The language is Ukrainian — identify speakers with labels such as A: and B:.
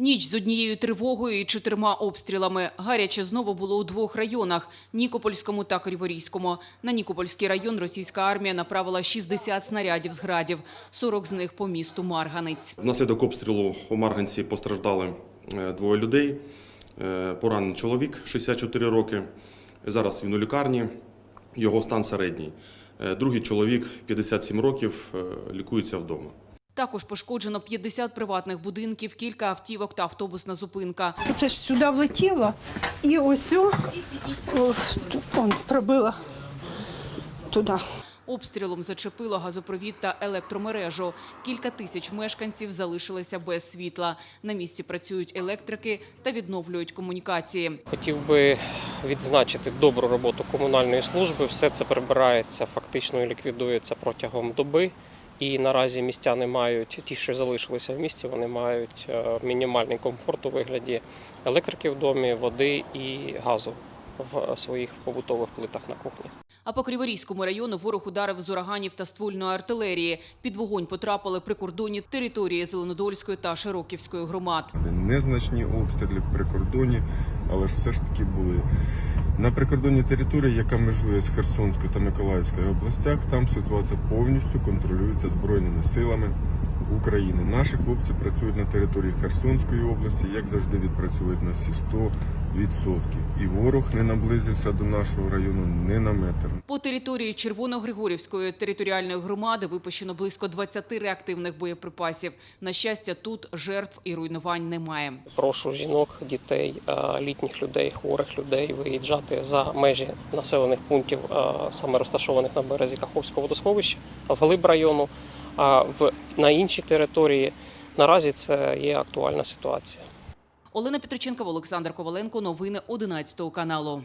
A: Ніч з однією тривогою і чотирма обстрілами. Гаряче знову було у двох районах – Нікопольському та Криворізькому. На Нікопольський район російська армія направила 60 снарядів з градів, 40 з них по місту Марганець.
B: Внаслідок обстрілу у Марганці постраждали е, двоє людей. Е, Поранений чоловік 64 роки. Зараз він у лікарні. Його стан середній. Е, Другий чоловік 57 років лікується вдома.
A: Також пошкоджено 50 приватних будинків, кілька автівок та автобусна зупинка.
C: Це ж сюди влетіло і ось о, ось он, пробило туди.
A: Обстрілом зачепило газопровід та електромережу. Кілька тисяч мешканців залишилися без світла. На місці працюють електрики та відновлюють комунікації.
D: Хотів би відзначити добру роботу комунальної служби. Все це прибирається, фактично ліквідується протягом доби. І наразі містяни мають ті, що залишилися в місті, вони мають е, мінімальний комфорт у вигляді електрики в домі, води і газу в своїх побутових плитах на кухні.
A: А по Криворізькому району ворог ударив з ураганів та ствольної артилерії. Під вогонь потрапили прикордонні території Зеленодольської та Широківської громад.
E: Незначні обстріли в прикордоні, але все ж таки були. На прикордонній території, яка межує з Херсонською та Миколаївською областях, там ситуація повністю контролюється Збройними силами України. Наші хлопці працюють на території Херсонської області, як завжди відпрацюють на всі 100%. І ворог не наблизився до нашого району ні на метр.
A: По території Червоногригорівської територіальної громади випущено близько 20 реактивних боєприпасів. На щастя, тут жертв і руйнувань немає.
D: Прошу жінок, дітей, е, літніх людей, хворих людей виїжджати за межі населених пунктів, е, саме розташованих на березі Каховського водосховища, вглиб району. А в на іншій території наразі це є актуальна ситуація.
A: Олена Петриченкова, Олександр Коваленко. Новини 11 каналу.